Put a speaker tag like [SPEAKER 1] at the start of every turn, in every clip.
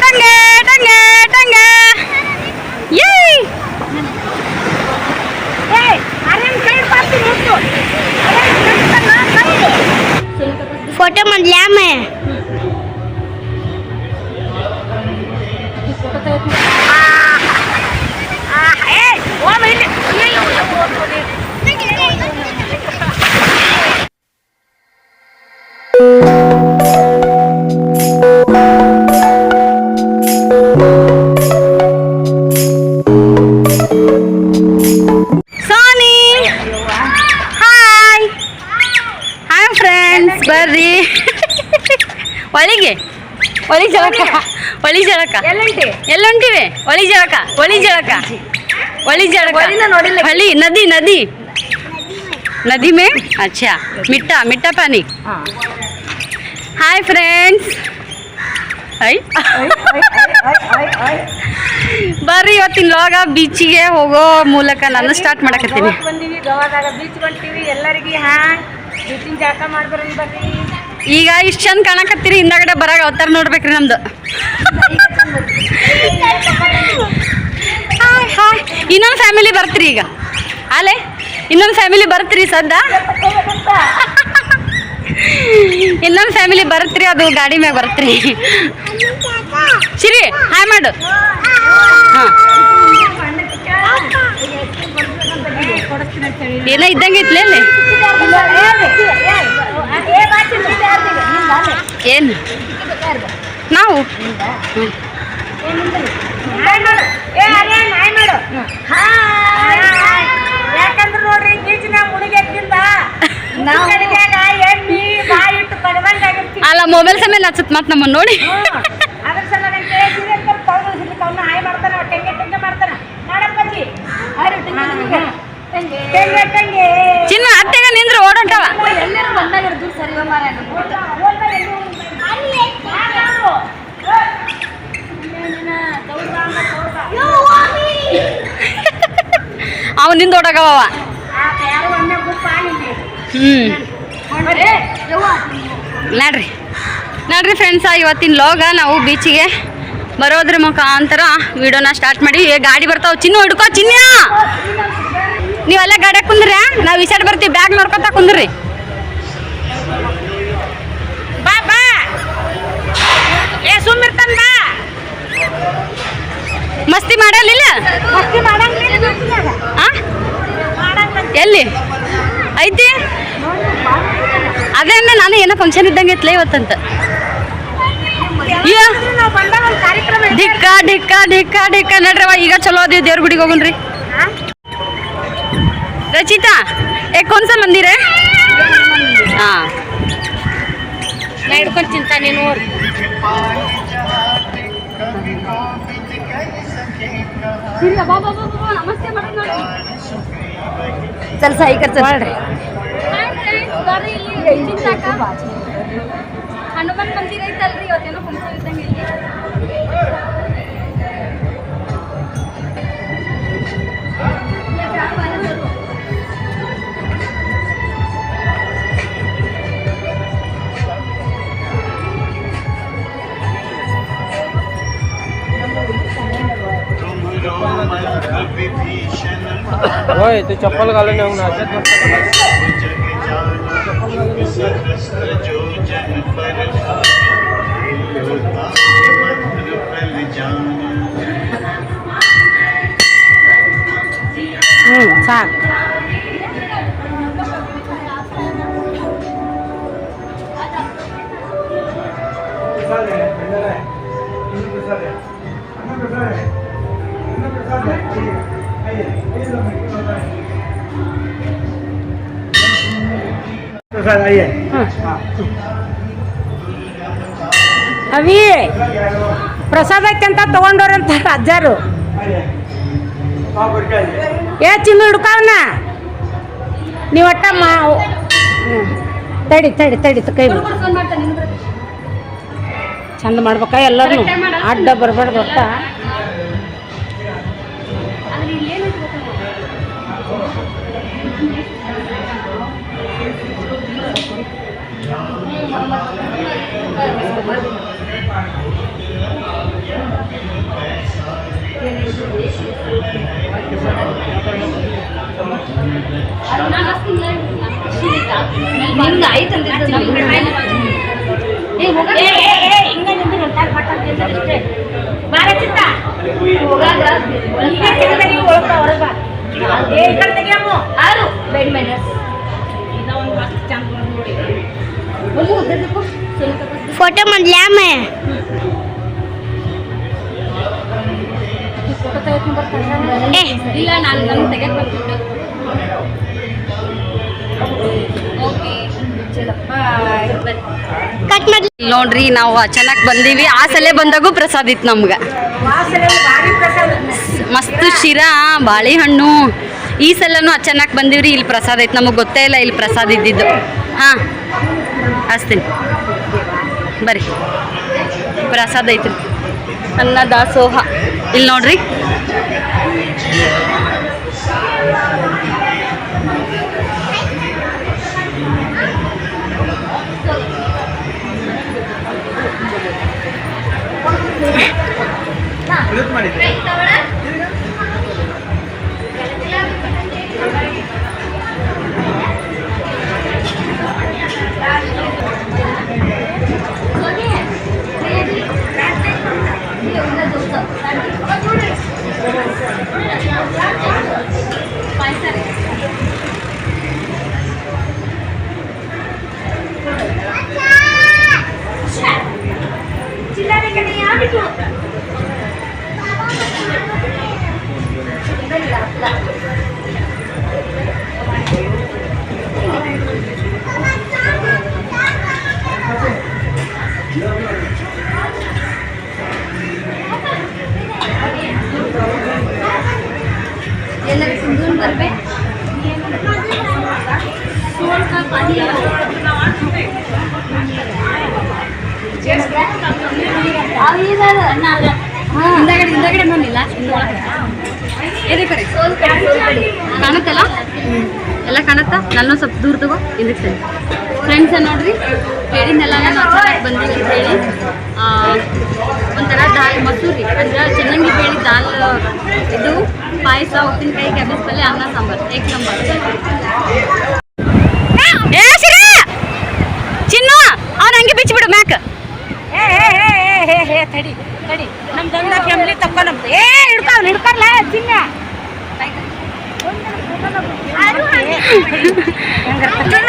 [SPEAKER 1] con nè ಒಳಿ ಜಳಕ. ಒಳಿ ಜಳಕ. ಎಲ್ಲೊಂಟಿವೆ ಒಳಿ ಜಳಕ. ಒಳಿ ಜಳಕ. ಒಳಿ ಜಳಕ. ಒಲಿ ನದಿ ನದಿ. ನದಿ ಮೇ? ಅಚ್ಚಾ. ಮಿಟ್ಟಾ ಮಿಟ್ಟಾ ಪಾನಿ. ಹಾಯ್ ಫ್ರೆಂಡ್ಸ್ ಐ. ಬರ್ರಿ ಇವತ್ತಿನ ಲಾಗ ಬೀಚಿಗೆ ಹೋಗೋ ಮೂಲಕ ನಾನು ಸ್ಟಾರ್ಟ್ ಮಾಡಕತ್ತೀನಿ.
[SPEAKER 2] ಬಂದೀವಿ. ಗೋವಾದಾಗ ಬೀಚ್ ಬಂತೀವಿ ಎಲ್ಲರಿಗೆ ಹ್ಯಾಂಗ್? ಬೀಚಿನ ಜಾಕ ಮಾಡ್ಬರ್ರಿ ಬನ್ನಿ.
[SPEAKER 1] ಈಗ ಇಷ್ಟು ಚಂದ ಕಾಣಕತ್ತೀರಿ, ಹಿಂದಗಡೆ ಬರಾಗ ಅವತಾರ ನೋಡ್ಬೇಕ್ರಿ ನಮ್ದು. Hi hi. ಇನ್ನೊಂದು ಫ್ಯಾಮಿಲಿ ಬರ್ತೀರಿ ಈಗ. ಅಲೆ, ಇನ್ನೊಂದು ಫ್ಯಾಮಿಲಿ ಬರ್ತೀರಿ ಸದ್ದ. ಇನ್ನೊಂದು ಫ್ಯಾಮಿಲಿ ಬರ್ತೀರಿ, ಅದು ಗಾಡಿ ಮ್ಯಾಗ ಬರ್ತೀರಿ. ಸಿರಿ ಹಾಯ್ ಮಾಡು. ಹಾಂ. ಏನೋ ಇದ್ದಂಗೆ ಅಲ್ಲಿ ಏನು? ನಾವು?
[SPEAKER 2] ಯಾಕಂದ್ರೆ ನೋಡ್ರಿ ಈಚಿನ ಮುಳುಗೆದ್ದಿಂದ
[SPEAKER 1] ಅಲ್ಲ ಮೊಬೈಲ್ ಸಮೇಲೆ ಹಚ್ಚತ್ ಮತ್ತೆ ನಮ್ಮನ್ನು ನೋಡಿ. ಚಿನ್ನ ಅತ್ತೆಗ
[SPEAKER 2] ಎಲ್ಲರೂ ಓಡಂಟವ.
[SPEAKER 1] ಅವನಿಂದ ಓಡಾಗವ ಹ್ಞೂ ನೋಡ್ರಿ. ನೋಡ್ರಿ. ಫ್ರೆಂಡ್ಸ ಇವತ್ತಿನ ಲೋಗ ನಾವು ಬೀಚಿಗೆ ಬರೋದ್ರ ಮುಖಾಂತರ ವಿಡಿಯೋನ ಸ್ಟಾರ್ಟ್ ಮಾಡಿ. ಗಾಡಿ ಬರ್ತಾವ. ಚಿನ್ನ ಹಿಡ್ಕೋ ಚಿನ್ನ ನೀವೆಲ್ಲ ಗಾಡಿ ಕುಂದ್ರಿ ನಾವು ಈ ಸೈಡ್ ಬರ್ತೀವಿ ಬ್ಯಾಗ್ ನೋಡ್ಕೊತಾ ಕುಂದ್ರಿ. ಬಾ ಬಾ. ಏ ಸುಮ್ಮಿರ್ತಾನ ಬಾ. ಮಸ್ತಿ ಮಾಡಲಿಲ್ಲ ಎಲ್ಲಿ? ಐತಿ? ಅದೇ ಅಂದ್ರೆ ನಾನು ಏನೋ ಫಂಕ್ಷನ್ ಇದ್ದಂಗೆ ಇತ್ತಲೇ ಇವತ್ತಂತ. ಡಿಕ್ಕ ಡಿಕ್ಕ ಡಿಕ್ಕ ಡಿಕ್ಕ ನಡ್ರವ ಈಗ ಚಲೋ ಅದೇ ದೇವ್ರ ಗುಡಿಗೆ ಹೋಗುನ್ರಿ
[SPEAKER 2] ಹಾ?
[SPEAKER 1] ರಚಿತಾ ಏ ಕೊಂದ್ಸ ಮಂದಿರ? ಹಾ. ನಾ ಹಿಡ್ಕೊಂಡು ಚಿಂತ ನೀನು ಚಲ್ ಸೈ ಕರ್ ಮಾಡ್ರಿ. ಹನುಮಾನ್ ಮಂದಿರ ಐತಲ್ರಿ ಇವತ್ತೇನೋ
[SPEAKER 3] होय ते चप्पल घालून येऊन नाचत बसतात.
[SPEAKER 2] ಅವಿ ಪ್ರಸಾದ ಐತೆ ಅಂತ ತಗೊಂಡವ್ರಂತ ಅಜ್ಜಾರು. ಏ ಚಿನ್ನು ಹಿಡ್ಕವನ? ನೀವು ಒಟ್ಟ ಮಾ ತಡಿ ತಡಿ ತಡಿ ಕೈ. ಚಂದ ಮಾಡ್ಬೇಕ ಎಲ್ಲರೂ ಅಡ್ಡ ಬರಬಾರ್ದು ಹಿಂಗ
[SPEAKER 1] ಆಯ್ತಂತ ಹಿಂಗ ನಿಂತು ಬಟ್ ಅಂತ ಅಷ್ಟೇ ಹೊರಗ ಆರು ಚಾನ್ಸ್ ನೋಡಿ ಒಂದು ಉದ್ದದಕ್ಕೂ ಸ್ವಲ್ಪ
[SPEAKER 2] ಫೋಟೋ ಮಾಡ್ಲ್ಯಾಮೆ
[SPEAKER 1] ಇಲ್ಲ ನಾನು ನನ್ನ ತೆಗೆದು
[SPEAKER 2] ಕಟ್
[SPEAKER 1] ನೋಡ್ರಿ ನಾವು ಚೆನ್ನಾಗಿ ಬಂದೀವಿ. ಆ ಸಲ ಬಂದಾಗೂ ಪ್ರಸಾದ ಇತ್ತು ನಮ್ಗೆ. ಮಸ್ತ್ ಶಿರಾ ಬಾಳೆಹಣ್ಣು. ಈ ಸಲನೂ ಚೆನ್ನಾಗಿ ಬಂದೀವ್ರಿ. ಇಲ್ಲಿ ಪ್ರಸಾದ ಐತೆ. ನಮಗೆ ಗೊತ್ತೇ ಇಲ್ಲ ಇಲ್ಲಿ ಪ್ರಸಾದ ಇದ್ದಿದ್ದು. ಹಾಂ ಹಚ್ತೀನಿ ಬರ್ರಿ. ಪ್ರಸಾದ ಐತ್ರಿ. ಅನ್ನ ದಾಸೋಹ. ಇಲ್ಲಿ ನೋಡ್ರಿ. ಹಿಂದಗಡೆ ಹಿಂದಗಡೆ ಕಾಣುತ್ತಲ್ಲ? ಎಲ್ಲ ಕಾಣತ್ತ? ನಾನು ಸ್ವಲ್ಪ ದೂರ ತಗೋ ಇದಕ್ಕೆ ಸರಿ. ಫ್ರೆಂಡ್ಸ್ ನೋಡ್ರಿ. ಹೇಳಿದ್ನೆಲ್ಲ ನಾನು ಅಚಾನಕ್ ಬಂದಿಲ್ಲ ಅಂತ ಹೇಳಿ. ಆ, ಒಂಥರ ದಾಲ್ ಮಸೂರಿ ಅಂದ್ರೆ ಚೆನ್ನಾಗಿ ಬೇಳಿ ದಾಲ್ ಇದು ಪಾಯಸ ಉಪ್ಪಿನಕಾಯಿ ಕ್ಯಾಬೇಜ್ ಪಲ್ಯ ಅನ್ನ ಸಾಂಬಾರ್. ಏಕ್ ಶಿರಾ! ಚಿನ್ನು ಅವ್ನು ಹಂಗೆ ಬಿಚ್ಚಿಬಿಡು ಮ್ಯಾಕ್.
[SPEAKER 2] ಏ ಹೇ ಹೇ, ತಡಿ ತಡಿ. ನಮ್ಮ ಗಂಡ ಫ್ಯಾಮಿಲಿ ನಮ್ದು. ಏ, ಹಿಡ್ಕೊ ಹಿಡ್ಕರ್ಲ ಚಿನ್ನ.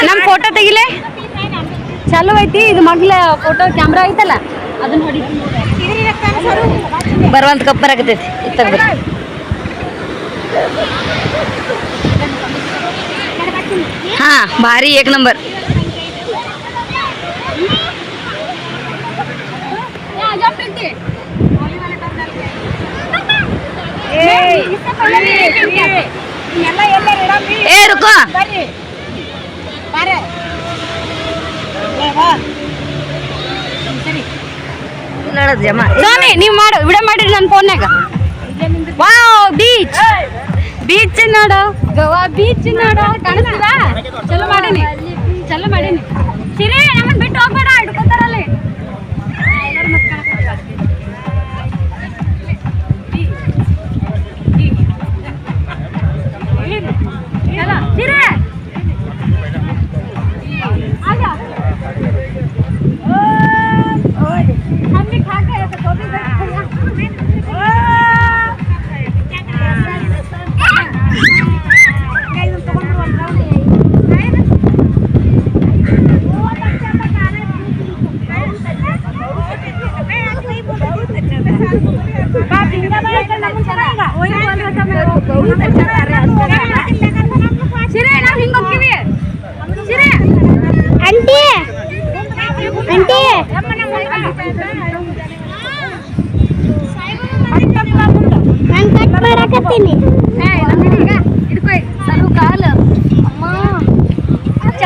[SPEAKER 1] ನಮ್ಮ ಫೋಟೋ ತೆಗಿಲೆ? ಚಲೋ ಐತಿ, ಇದು ಮಗ್ಲ ಫೋಟೋ ಕ್ಯಾಮ್ರಾ ಐತಲ್ಲ, ಅದನ್ನ ಹೊಡಿ. ಬರುವಂತ ಕಪ್ಪರ್ ಆಗತೈತಿ ಇತ್ತಾಗ ಹಾ, ಭಾರಿ ಏಕ್ ನಂಬರ್
[SPEAKER 2] ಎಲ್ಲ ಎಲ್ಲ ಇಡಮ್ಮಿ
[SPEAKER 1] ಏ ರುಕೋ. ಸ್ವಾಮಿ ನೀವು ಮಾಡು ವಿಡಿಯೋ ಮಾಡಿರಿ ನನ್ನ ಫೋನ್ಯಾಗ ವಾವ್ ಬೀಚ್ ಬೀಚ್ ನೋಡು. ಗೋವಾ ಬೀಚ್ ನೋಡು. ಕಾಣಿಸ್ತದ? ಚಲೋ ಮಾಡೀನಿ. ಚಲೋ ಮಾಡೀನಿ. ಸಿರಿ ನಮ್ಮನ್ನ ಬಿಟ್ಟು ಹೋಗ್ಬೇಡ Yeah.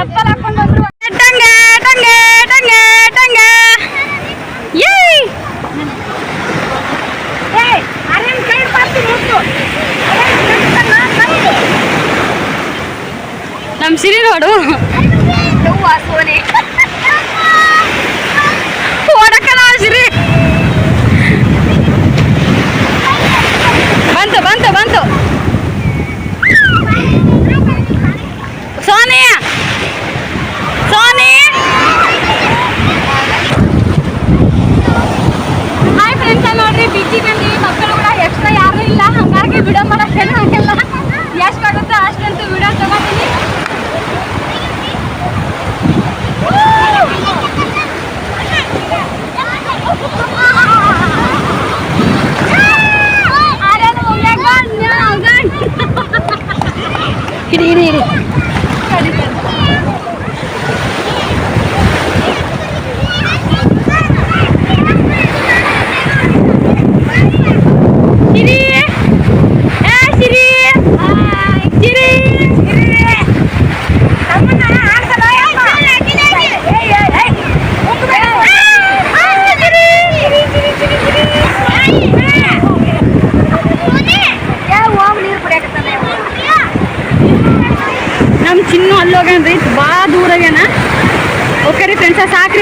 [SPEAKER 1] ಚಪ್ಪಲ್ ಹಾಕೊಂಡು ಬಂದ್ರು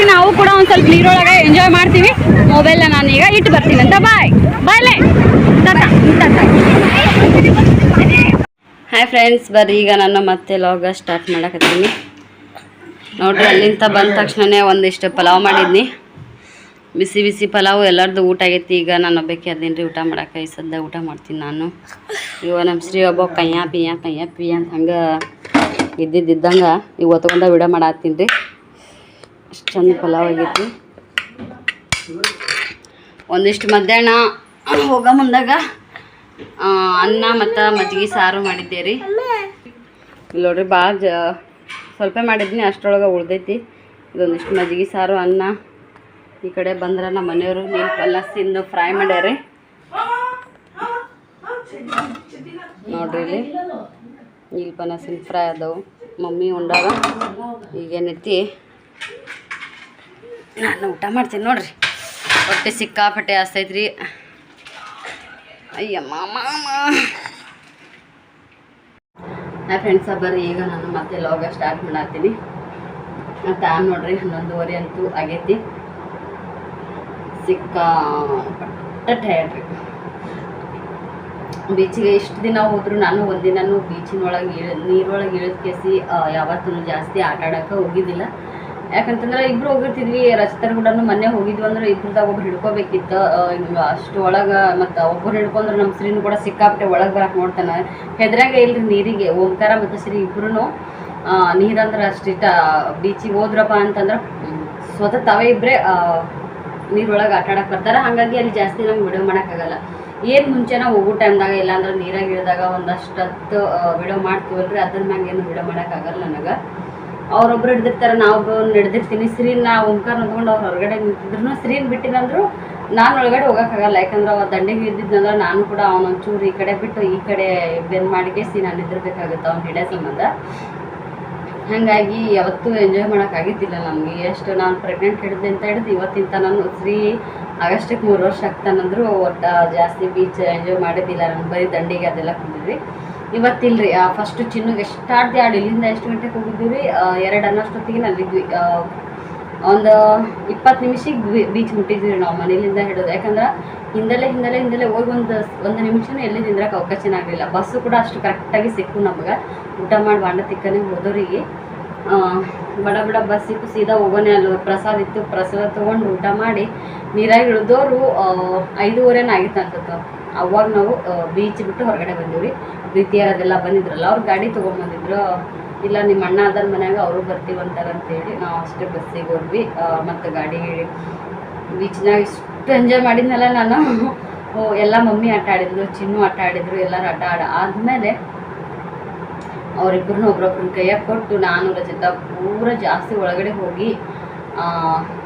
[SPEAKER 1] ಸಾಕ್ರಿ ನಾವು ಕೂಡ ಒಂದು ಸ್ವಲ್ಪ ನೀರೊಳಗೆ ಎಂಜಾಯ್ ಮಾಡ್ತೀವಿ. ನಾನು ಈಗ ಇಟ್ಟು ಬರ್ತೀನಿ ಅಂತ. ಬಾಯ್ ಬಾಯ್ಲೆ ಹಾಯ್ ಫ್ರೆಂಡ್ಸ್ ಬರ್ರಿ, ಈಗ ನಾನು ಮತ್ತೆ ಲಾಗ ಸ್ಟಾರ್ಟ್ ಮಾಡಕತ್ತೀನಿ. ನೋಡ್ರಿ ಅಲ್ಲಿಂದ ಬಂದ ತಕ್ಷಣನೇ ಒಂದಿಷ್ಟು ಪಲಾವ್ ಮಾಡಿದ್ನಿ. ಬಿಸಿ ಬಿಸಿ ಪಲಾವ್ ಎಲ್ಲರದ್ದು ಊಟ ಆಗೈತಿ. ಈಗ ನಾನು ಒಬ್ಬಕ್ಕೆ ಅದೇನ್ರಿ ಊಟ ಮಾಡಕ್ಕೆ ಈ ಸದ್ದ ಊಟ ಮಾಡ್ತೀನಿ ನಾನು. ಇವ ನಮ್ಮ ಶ್ರೀ ಒಬ್ಬ ಕಯ್ಯ ಪಿಯ ಕಯ್ಯ ಪಿಯ ಅಂತ ಹಂಗೆ ಇದ್ದಿದ್ದಂಗೆ ಈಗ ಒತ್ಕೊಂಡ ವಿಡ ಮಾಡತ್ತೀನಿ ರೀ. ಅಷ್ಟು ಚಂದ ಪಲಾವ್ ಆಗೈತಿ ಒಂದಿಷ್ಟು ಮಧ್ಯಾಹ್ನ ಹೋಗೋ ಮುಂದಾಗ ಅನ್ನ ಮತ್ತು ಮಜ್ಜಿಗೆ ಸಾರು ಮಾಡಿದ್ದೆ ರೀ ಇಲ್ಲಿ ನೋಡ್ರಿ ಭಾಳ ಜ, ಸ್ವಲ್ಪ ಮಾಡಿದ್ನಿ, ಅಷ್ಟರೊಳಗೆ ಉಳ್ದೈತಿ. ಇದೊಂದಿಷ್ಟು ಮಜ್ಜಿಗೆ ಸಾರು, ಅನ್ನ. ಈ ಕಡೆ ಬಂದ್ರೆ ನಮ್ಮ ಮನೆಯವರು ನೀರು ಪಲ್ಲಾಸಿಂದು ಫ್ರೈ ಮಾಡ್ಯಾರಿ. ನೋಡ್ರಿ ಇಲ್ಲಿ, ನೀಲ್ ಪನಸಿನ ಫ್ರೈ ಅದಾವು. ಮಮ್ಮಿ ಉಂಡಾಗ ಈಗೇನೈತಿ ನಾನು ಊಟ ಮಾಡ್ತೀನಿ ನೋಡ್ರಿ. ಹೊಟ್ಟೆ ಸಿಕ್ಕಾಪಟ್ಟೆ ಆಸ್ತೈತ್ರಿ ಅಯ್ಯಮ್ಮ ಮಾಮ ಹಾಯ್ ಫ್ರೆಂಡ್ಸ ಬರ್ರಿ, ಈಗ ನಾನು ಮತ್ತೆ ಲಾಗ ಸ್ಟಾರ್ಟ್ ಮಾಡತ್ತೀನಿ ಟೈಮ್ ನೋಡ್ರಿ, ಹನ್ನೊಂದುವರೆ ಅಂತೂ ಆಗೈತಿ. ಸಿಕ್ಕಾಪಟ್ಟ ಟಯರ್ಡ್ರಿ ಬೀಚಿಗೆ ಇಷ್ಟು ದಿನ ಹೋದ್ರು ನಾನು ಒಂದಿನೂ ಬೀಚಿನೊಳಗೆ ಇಳ ನೀರೊಳಗೆ ಇಳಿದ ಕೇಸಿ ಯಾವತ್ತೂ ಜಾಸ್ತಿ ಆಟ ಆಡೋಕೆ ಹೋಗಿದ್ದಿಲ್ಲ. ಯಾಕಂತಂದ್ರೆ ಇಬ್ರು ಹೋಗಿರ್ತಿದ್ವಿ, ರಚಿತರ ಕೂಡ ಮೊನ್ನೆ ಹೋಗಿದ್ವಿ ಅಂದ್ರೆ ಇಬ್ರದಾಗ ಒಬ್ರು ಹಿಡ್ಕೋಬೇಕಿತ್ತು. ಅಷ್ಟು ಒಳಗೆ ಮತ್ತು ಒಬ್ಬರು ಹಿಡ್ಕೊಂಡ್ರೆ ನಮ್ಮ ಶ್ರೀನು ಕೂಡ ಸಿಕ್ಕಾಪಟ್ಟೆ ಒಳಗೆ ಬರಕ್ಕೆ ನೋಡ್ತಾನೆ. ಹೆದ್ರಾಗ ಇಲ್ರಿ ನೀರಿಗೆ ಹೋಗ್ತಾರ ಮತ್ತು ಶ್ರೀ ಇಬ್ರು ನೀರಂದ್ರೆ ಅಷ್ಟಿಷ್ಟ ಬೀಚಿಗೆ ಹೋದ್ರಪ್ಪ ಅಂತಂದ್ರೆ ಸ್ವತಃ ತಾವೇ ಇಬ್ಬರೇ ನೀರೊಳಗೆ ಆಟ ಆಡಕ್ಕೆ ಬರ್ತಾರೆ. ಹಾಗಾಗಿ ಅಲ್ಲಿ ಜಾಸ್ತಿ ನಮ್ಗೆ ವಿಡಿಯೋ ಮಾಡೋಕ್ಕಾಗಲ್ಲ. ಏನು ಮುಂಚೆನ ಹೋಗೋ ಟೈಮ್ದಾಗ ಇಲ್ಲಾಂದ್ರೆ ನೀರಾಗ ಇಳಿದಾಗ ಒಂದಷ್ಟು ಹೊತ್ತು ವಿಡಿಯೋ ಮಾಡ್ತೀವಲ್ರಿ. ಅದ್ರ ಮ್ಯಾಗ ಏನು ವಿಡಿಯೋ ಮಾಡೋಕ್ಕಾಗಲ್ಲ ನನಗೆ. ಅವ್ರೊಬ್ರು ಹಿಡ್ದಿರ್ತಾರೆ, ನಾವು ಹಿಡ್ದಿರ್ತೀನಿ. ಸ್ಕ್ರೀನ್ ನಾ ಓಂಕಾರ ಅಂದ್ಕೊಂಡು ಅವ್ರು ಹೊರಗಡೆ ನಿಂತಿದ್ರು ಸ್ಕ್ರೀನ್ ಬಿಟ್ಟಿನಂದ್ರು ನಾನು ಒಳಗಡೆ ಹೋಗೋಕ್ಕಾಗಲ್ಲ. ಯಾಕಂದ್ರೆ ಅವ ದಂಡೆಗೆ ಇದ್ದಿದ್ನಂದ್ರೆ ನಾನು ಕೂಡ ಅವನೊಂಚೂರು ಈ ಕಡೆ ಬಿಟ್ಟು ಈ ಕಡೆ ಬೆನ್ ಮಾಡಿಕೇಸಿ ನಾನು ನಿಂದಿರ್ಬೇಕಾಗುತ್ತೆ ಅವ್ನು ಹಿಡಿಯೋ ಸಂಬಂಧ. ಹಾಗಾಗಿ ಯಾವತ್ತೂ ಎಂಜಾಯ್ ಮಾಡೋಕ್ಕಾಗಿದ್ದಿಲ್ಲ ನಮಗೆ. ಎಷ್ಟು ನಾನು ಪ್ರೆಗ್ನೆಂಟ್ ಹಿಡಿದೆ ಅಂತ ಹಿಡಿದು ಇವತ್ತಿಂತ ನಾನು ಶ್ರೀ ಆಗಸ್ಟಿಗೆ ಮೂರು ವರ್ಷ ಆಗ್ತಾನಂದ್ರು ಒಟ್ಟು ಜಾಸ್ತಿ ಬೀಚ್ ಎಂಜಾಯ್ ಮಾಡಿದ್ದಿಲ್ಲ. ನಾನು ಬರೀ ದಂಡಿಗೆ ಅದೆಲ್ಲ ಕುಂದಿದ್ವಿ ಇವತ್ತಿಲ್ರಿ ಫಸ್ಟ್ ಚಿನ್ನು ಎಷ್ಟಾಡ್ದೆ ಆಡಿ ಇಲ್ಲಿಂದ ಎಷ್ಟು ಗಂಟೆಗೆ ಹೋಗಿದ್ದೀವಿ ಎರಡು ಅನ್ನೋಷ್ಟೊತ್ತಿಗೆ ನಲ್ಲಿದ್ವಿ ಒಂದು ಇಪ್ಪತ್ತು ನಿಮಿಷಕ್ಕೆ ಬೀಚ್ ಮುಟ್ಟಿದ್ವಿ ನಾವು ಮನೇಲಿಂದ ಹಿಡೋದು. ಯಾಕಂದ್ರೆ ಹಿಂದಲೇ ಹಿಂದಲೇ ಹಿಂದಲೇ ಹೋಗಿ ಒಂದು ಒಂದು ನಿಮಿಷನೂ ಎಲ್ಲಿ ನಿಂದ್ರಕ್ಕೆ ಅವಕಾಶನೇ ಆಗಲಿಲ್ಲ. ಬಸ್ಸು ಕೂಡ ಅಷ್ಟು ಕರೆಕ್ಟಾಗಿ ಸಿಕ್ಕು ನಮಗೆ. ಊಟ ಮಾಡಿ ಬಾಂಡ ತಿಕ್ಕನೆ ಹೋದೋರಿಗೆ ಬಡ ಬಡ ಬಸ್ ಸಿಕ್ಕು ಸೀದಾ ಹೋಗೋನೆ ಅಲ್ಲ ಪ್ರಸಾದ ಇತ್ತು, ಪ್ರಸಾದ ತೊಗೊಂಡು ಊಟ ಮಾಡಿ, ನೀರಾಗಿ ಇಳಿದೋರು ಐದೂವರೆನ ಆಗಿತ್ತು ಅನ್ಸುತ್ತೆ ಅವಾಗ ನಾವು ಬೀಚ್ ಬಿಟ್ಟು ಹೊರಗಡೆ ಬಂದೀವಿ ಪ್ರೀತಿಯರದೆಲ್ಲ ಬಂದಿದ್ರಲ್ಲ ಅವ್ರು ಗಾಡಿ ತೊಗೊಂಬಂದಿದ್ರು ಇಲ್ಲ ನಿಮ್ಮ ಅಣ್ಣ ಅದರ ಮನ್ಯಾಗ ಅವರು ಬರ್ತೀವಂತಾರಂತೇಳಿ ನಾವು ಅಷ್ಟೇ ಬಸ್ಸಿಗೆ ಹೋದ್ವಿ. ಮತ್ತು ಗಾಡಿ ಬೀಚ್ನಾಗ ಇಷ್ಟು ಎಂಜಾಯ್ ಮಾಡಿದ್ನಲ್ಲ ನಾನು. ಓ, ಎಲ್ಲ ಮಮ್ಮಿ ಆಟ ಆಡಿದ್ರು ಚಿನ್ನು ಆಟ ಆಡಿದ್ರು ಎಲ್ಲರೂ ಆಟ ಆಡ ಆದಮೇಲೆ ಅವರಿಬ್ಬರನ್ನ ಒಬ್ರೊಬ್ರನ್ನ ಕೈಯಾಗ ಕೊಟ್ಟು ನಾನು ರಚಿತ ಪೂರ ಜಾಸ್ತಿ ಒಳಗಡೆ ಹೋಗಿ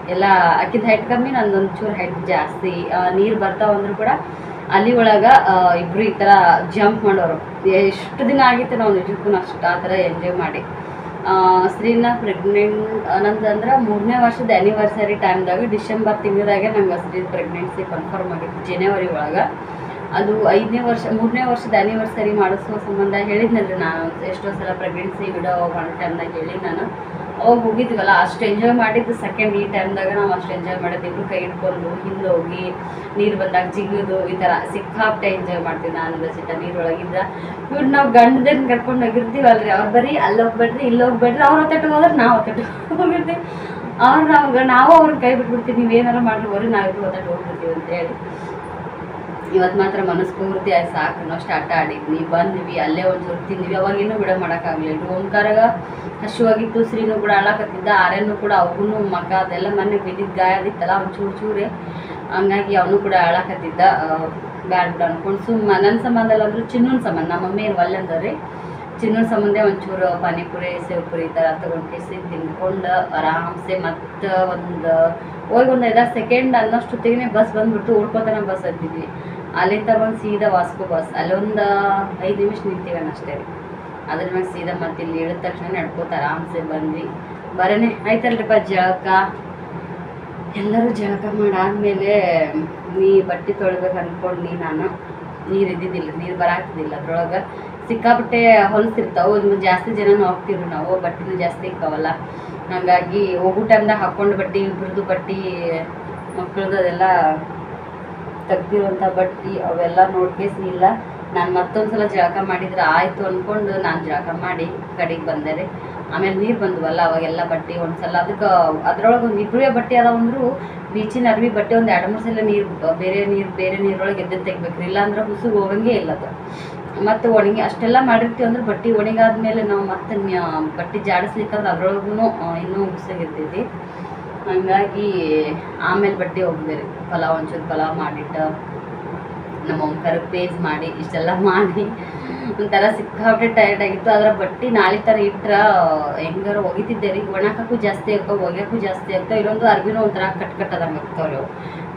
[SPEAKER 1] ಎಲ್ಲ ಅಕ್ಕಿದ ಹೈಟ್ ಕಮ್ಮಿ ನಂದು ಚೂರು ಹೈಟ್ ಜಾಸ್ತಿ ನೀರು ಬರ್ತಾವ ಅಂದ್ರು ಕೂಡ ಅಲ್ಲಿ ಒಳಗೆ ಇಬ್ಬರು ಈ ಥರ ಜಂಪ್ ಮಾಡೋರು. ಎಷ್ಟು ದಿನ ಆಗಿತ್ತು ನಾವು ನಿಜಕ್ಕೂ ಅಷ್ಟು ಆ ಥರ ಎಂಜಾಯ್ ಮಾಡಿ. ಸ್ತ್ರೀನ ಪ್ರೆಗ್ನೆಂಟ್ ನಂದಂದ್ರೆ ಮೂರನೇ ವರ್ಷದ ಆ್ಯನಿವರ್ಸರಿ ಟೈಮ್ದಾಗ ಡಿಸೆಂಬರ್ ತಿಂಗಳದಾಗೆ ನಂಗೆ ಸ್ತ್ರೀ ಪ್ರೆಗ್ನೆನ್ಸಿ ಕನ್ಫರ್ಮ್ ಆಗಿತ್ತು ಜನವರಿ ಒಳಗೆ. ಅದು ಐದನೇ ವರ್ಷ, ಮೂರನೇ ವರ್ಷದ ಆ್ಯನಿವರ್ಸರಿ ಮಾಡಿಸೋ ಸಂಬಂಧ ಹೇಳಿದ್ನಲ್ರಿ ನಾನು. ಎಷ್ಟೋ ಸಲ ಪ್ರೆಗ್ನೆನ್ಸಿ ವಿಡಿಯೋ ಮಾಡೋ ಟೈಮ್ದಾಗ ಹೇಳಿ ನಾನು. ಅವಾಗ ಹೋಗಿದ್ವಲ್ಲ, ಅಷ್ಟು ಎಂಜಾಯ್ ಮಾಡಿದ್ದು ಸೆಕೆಂಡ್ ಈ ಟೈಮ್ದಾಗ ನಾವು ಅಷ್ಟು ಎಂಜಾಯ್ ಮಾಡಿದ್ದು ಇಬ್ರು ಕೈ ಹಿಡ್ಕೊಂಡು ಹಿಂದೆ ಹೋಗಿ ನೀರು ಬಂದಾಗ ಜಿಗಿದು ಈ ಥರ ಸಿಕ್ಕಾಪಟ್ಟೆ ಎಂಜಾಯ್ ಮಾಡ್ತೀವಿ ನಾನು ರಚಿತ ನೀರೊಳಗಿದ್ದ ಇವ್ರು ನಾವು ಗಂಡದನ್ನ ಕರ್ಕೊಂಡು ಹೋಗಿರ್ತೀವಲ್ರಿ, ಅವ್ರು ಬರೀ ಅಲ್ಲಿ ಹೋಗ್ಬೇಡ್ರಿ ಇಲ್ಲಿ ಹೋಗ್ಬೇಡ್ರಿ, ಅವ್ರ ಹೊತ್ತಟ್ಟು ಹೋದ್ರೆ ನಾವು ಹೊತ್ತಟ್ಟು ಹೋಗಿರ್ತೀವಿ. ಅವ್ರು ನಾವು ನಾವು ಅವ್ರ ಕೈ ಬಿಟ್ಬಿಡ್ತೀವಿ, ನೀವು ಏನಾರು ಮಾಡ್ರಿ ಬರೀ ನಾವಿಬ್ರು ಹೊತ್ತಟ್ಟು ಹೋಗ್ಬಿಡ್ತೀವಿ ಅಂತ ಹೇಳಿ. ಇವತ್ತು ಮಾತ್ರ ಮನಸ್ಫೂರ್ತಿ ಆಯ್ತು, ಸಾಕು. ನಾವು ಸ್ಟಾರ್ಟ್ ಆಡಿದ್ವಿ ಬಂದ್ವಿ, ಅಲ್ಲೇ ಒಂಚೂರು ತಿಂದ್ವಿ. ಅವಾಗೇನು ಬಿಡೋ ಮಾಡೋಕ್ಕಾಗಲಿಲ್ಲ. ಓಂಕಾರಾಗ ಹಶುವಾಗಿತ್ತು ಶ್ರೀನು ಕೂಡ ಅಳಕತ್ತಿದ್ದ ಆರೇನು ಕೂಡ ಅವನು ಮಗ ಅದೆಲ್ಲ ಮೊನ್ನೆ ಬಿದ್ದಿದ್ದ ಗಾಯದಿತ್ತಲ್ಲ ಅವ್ನು ಚೂರು ಚೂರೇ. ಹಂಗಾಗಿ ಅವನು ಕೂಡ ಅಳಕತ್ತಿದ್ದ ಬ್ಯಾಡ್ ಬಿಡ ಅನ್ಕೊಂಡು ಸುಮ್ಮ ನನ್ನ ಸಂಬಂಧ ಅಲ್ಲ ಅಂದ್ರು ಚಿನ್ನೂನ್ ಸಂಬಂಧ. ನಮ್ಮ ಮಮ್ಮಿ ಏನು ಒಲ್ಲೆ ಅಂದವ್ರಿ? ಚಿನ್ನ ಸಂಬಂಧ ಒಂಚೂರು ಪಾನಿಪುರಿ, ಸೇವ್ಪುರಿ ಈ ಥರ ತೊಗೊಂಡು ಕೇಸಿ ತಿನ್ಕೊಂಡು ಆರಾಮ್ಸೆ ಮತ್ತೆ ಒಂದು ಹೋಗಿ ಒಂದು ಐದಾರು ಸೆಕೆಂಡ್ ಅನ್ನೋಷ್ಟೊತ್ತಿಗೆ ಬಸ್ ಬಂದ್ಬಿಟ್ಟು ಉಳ್ಕೊತಾನೆ ಬಸ್ ಹತ್ತಿದ್ವಿ ಅಲ್ಲಿಂದ ಬಂದು ಸೀದಾ ವಾಸ್ಕೋ ಬಸ್, ಅಲ್ಲೊಂದು ಐದು ನಿಮಿಷ ನಿಂತೀವಣ್ಣ ಅಷ್ಟೇ. ರೀ ಅದ್ರ ಮೇಲೆ ಸೀದಾ ಮತ್ತೆ ಇಲ್ಲಿ ಇಳಿದ ತಕ್ಷಣ ನಡ್ಕೋತ ಆರಾಮ್ಸೆ ಬಂದ್ವಿ. ಬರೇನೆ ಆಯ್ತಲ್ರಿಪ್ಪ, ಜಳಕ. ಎಲ್ಲರೂ ಜಳಕ ಮಾಡಾದ್ಮೇಲೆ ನೀ ಬಟ್ಟೆ ತೊಳ್ಬೇಕು ಅನ್ಕೊಂಡು ನಾನು ನೀರು ಇದ್ದಿದ್ದಿಲ್ಲ, ನೀರು ಬರಾಕ್ತಿದ್ದಿಲ್ಲ ಅದ್ರೊಳಗೆ ಸಿಕ್ಕಾಪಟ್ಟೆ ಹೊಲಸಿರ್ತಾವೆ ಇನ್ನು ಜಾಸ್ತಿ ಜನನೂ ಹೋಗ್ತಿದ್ರು ನಾವು, ಬಟ್ಟೆನೂ ಜಾಸ್ತಿ ಇಕ್ಕಾವಲ್ಲ ಹಾಗಾಗಿ ಹೋಗೋ ಟೈಮ್ದಾಗ ಹಾಕ್ಕೊಂಡು ಬಟ್ಟೆ ಇಬ್ಬರದು ಬಟ್ಟೆ ಮಕ್ಕಳದು ಅದೆಲ್ಲ ತೆಗ್ದಿರುವಂಥ ಬಟ್ಟೆ ಅವೆಲ್ಲ ನೋಡ್ಕೇಸಿಲ್ಲ ನಾನು ಮತ್ತೊಂದು ಸಲ ಜಳಕ ಮಾಡಿದ್ರೆ ಆಯಿತು ಅಂದ್ಕೊಂಡು ನಾನು ಜಳಕ ಮಾಡಿ ಕಡೆಗೆ ಬಂದೆ ರೀ. ಆಮೇಲೆ ನೀರು ಬಂದವಲ್ಲ ಅವಾಗೆಲ್ಲ ಬಟ್ಟೆ ಒಂದು ಸಲ ಅದಕ್ಕೆ ಅದ್ರೊಳಗೆ ಒಂದು ಇಬ್ಬರೇ ಬಟ್ಟೆ ಅದಾವಂದ್ರು ಬೀಚಿನ ಅರ್ವಿ ಬಟ್ಟೆ ಒಂದು ಎರಡು ಮೂರು ಸಲ ನೀರು ಬೇರೆ ನೀರು ಬೇರೆ ನೀರೊಳಗೆ ಎದ್ದು ತೆಗಿಬೇಕು ಇಲ್ಲ ಅಂದ್ರೆ ಹುಸು ಹೋಗಂಗೆ ಇಲ್ಲ ಅದು. ಮತ್ತು ಒಣಗಿ ಅಷ್ಟೆಲ್ಲ ಮಾಡಿರ್ತೀವಿ ಅಂದ್ರೆ ಬಟ್ಟೆ ಒಣಗಾದ್ಮೇಲೆ ನಾವು ಮತ್ತೆ ಬಟ್ಟೆ ಜಾಡಿಸ್ಲಿಕ್ಕಂದ್ರೆ ಅದ್ರೊಳಗೂ ಇನ್ನೂ ಹುಸಾಗಿರ್ತೈತಿ ಹಂಗಾಗಿ ಆಮೇಲೆ ಬಟ್ಟೆ ಹೋಗ್ದೆ ರೀ. ಪಲಾವ್ ಒಂಚೂರು ಪಲಾವ್ ಮಾಡಿಟ್ಟು, ನಮ್ಮ ಓಂಕಾರ ಪೇಜ್ ಮಾಡಿ, ಇಷ್ಟೆಲ್ಲ ಮಾಡಿ. ಒಂಥರ ಸಿಕ್ಕಾಪಟ್ಟೆ ಟೈರ್ಡ್ ಆಗಿತ್ತು. ಅದರ ಬಟ್ಟೆ ನಾಳೆ ಥರ ಇಟ್ರೆ, ಹೆಂಗಾರ ಒಗಿತಿದ್ದೆ ರೀ. ಒಣಕಕ್ಕೂ ಜಾಸ್ತಿ ಆಗ್ತಾವೆ ಒಗ್ಯಕ್ಕೂ ಜಾಸ್ತಿ ಆಗ್ತಾವೆ ಇಲ್ಲೊಂದು ಅರ್ಬಿನೂ ಒಂಥರ ಕಟ್ ಕಟ್ಟದ ಆಗ್ತಾವ್ರಿ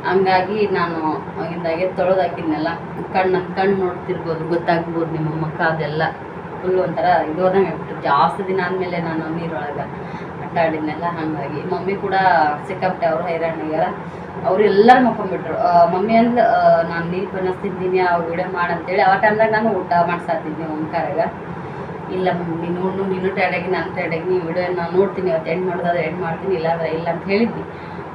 [SPEAKER 1] ಹಂಗಾಗಿ ನಾನು ಆಗಿಂದಾಗೆ ತೊಳೆದಾಕಿದ್ನೆಲ್ಲ ಕಣ್ಣು ಕಣ್ಣು ನೋಡ್ತಿರ್ಬೋದು, ಗೊತ್ತಾಗ್ಬೋದು ನಿಮ್ಮ ಮಕ್ಕ ಅದೆಲ್ಲ. ಫುಲ್ ಒಂಥರ ಇದು ಹೋದಂಗೆ ಆಗ್ಬಿಟ್ಟು ಜಾಸ್ತಿ ದಿನ ಆದಮೇಲೆ ನಾನು ನೀರೊಳಗೆ ಆಟ ಆಡಿದ್ನೆಲ್ಲ ಹಾಗಾಗಿ. ಮಮ್ಮಿ ಕೂಡ ಸಿಕ್ಕಾಪಟ್ಟೆ ಅವರು ಆಗ್ಯಾರ. ಅವ್ರು ಎಲ್ಲರೂ ಮಕ್ಕೊಂಡ್ಬಿಟ್ರು ಮಮ್ಮಿ ಅಂದ್ರೆ ನಾನು ನೀರು ಬನಸ್ತಿದ್ದೀನಿ, ಆ ವಿಡಿಯೋ ಮಾಡಂತೇಳಿ. ಆ ಟೈಮ್ದಾಗ ನಾನು ಊಟ ಮಾಡ್ಸಾತಿದ್ದೆ ಓಂಕಾರಾಗ. ಇಲ್ಲ ಮಮ್ಮಿ, ನೋಡು ನೀನು ಟೈಡಾಗಿ ನಾನು ಟೈಡಾಗಿ ನೀವು ವಿಡಿಯೋ ನಾನು ನೋಡ್ತೀನಿ ಅವತ್ತು ಎಂಡ್ ಮಾಡೋದಾದ್ರೆ ಎಂಡ್ ಮಾಡ್ತೀನಿ, ಇಲ್ಲಾಂದ್ರೆ ಇಲ್ಲ ಅಂತ ಹೇಳಿದ್ವಿ.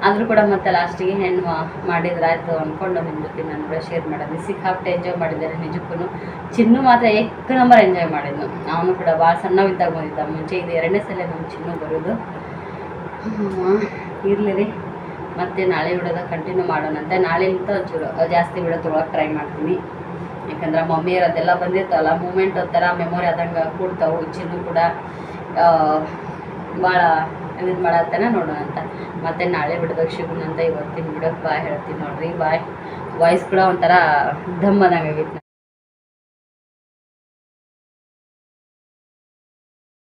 [SPEAKER 1] ಆದರೂ ಕೂಡ ಮತ್ತೆ ಲಾಸ್ಟಿಗೆ ಹೆಣ್ಣು ಮಾಡಿದ್ರಾಯ್ತು ಅಂದ್ಕೊಂಡು ನಿಮ್ಮ ಜೊತೆ ನಾನು ಕೂಡ ಶೇರ್ ಮಾಡೋದು ಸಿಕ್ಕಾಪಟ್ಟೆ ಎಂಜಾಯ್ ಮಾಡಿದ್ದಾರೆ ನಿಜಕ್ಕೂ ಚಿನ್ನು ಮಾತ್ರ ಏಕ ನಂಬರ್ ಎಂಜಾಯ್ ಮಾಡಿದ್ನು. ಅವನು ಕೂಡ ಭಾಳ ಸಣ್ಣವಿದ್ದಾಗ ಬಂದಿದ್ದ. ಮುಂಚೆ ಇದು ಎರಡನೇ ಸಲ ನಮ್ಮ ಚಿನ್ನು ಬರೋದು. ಇರಲಿ ರೀ. ಮತ್ತೆ ನಾಳೆ ಬಿಡೋದ ಕಂಟಿನ್ಯೂ ಮಾಡೋಣಂತೆ ಅಂತ. ಚೂರು ಜಾಸ್ತಿ ಬಿಡೋ ತೊಗೊಳಕ್ಕೆ ಟ್ರೈ ಮಾಡ್ತೀನಿ. ಯಾಕಂದ್ರೆ ಮಮ್ಮಿ ಅದೆಲ್ಲ ಬಂದಿರ್ತಾವಲ್ಲ ಮೂಮೆಂಟ್ ಒಂಥರ ಮೆಮೊರಿ ಆದಂಗೆ ಕೂಡ್ತಾವೆ. ಚಿನ್ನು ಕೂಡ ಭಾಳ ಇದು ಮಾಡತ್ತನ ನೋಡೋಣ ಅಂತ. ಮತ್ತೆ ನಾಳೆ ಬಿಡ್ದಾಗ ಸಿಗೋಣ ಅಂತ ಇವತ್ತಿನ ಬಿಡಕ್ಕೆ ಬಾಯ್ ಹೇಳ್ತೀನಿ ನೋಡ್ರಿ. ಬಾಯ್ ವಾಯ್ಸ್ ಕೂಡ ಒಂಥರ ಆಗೈತೆ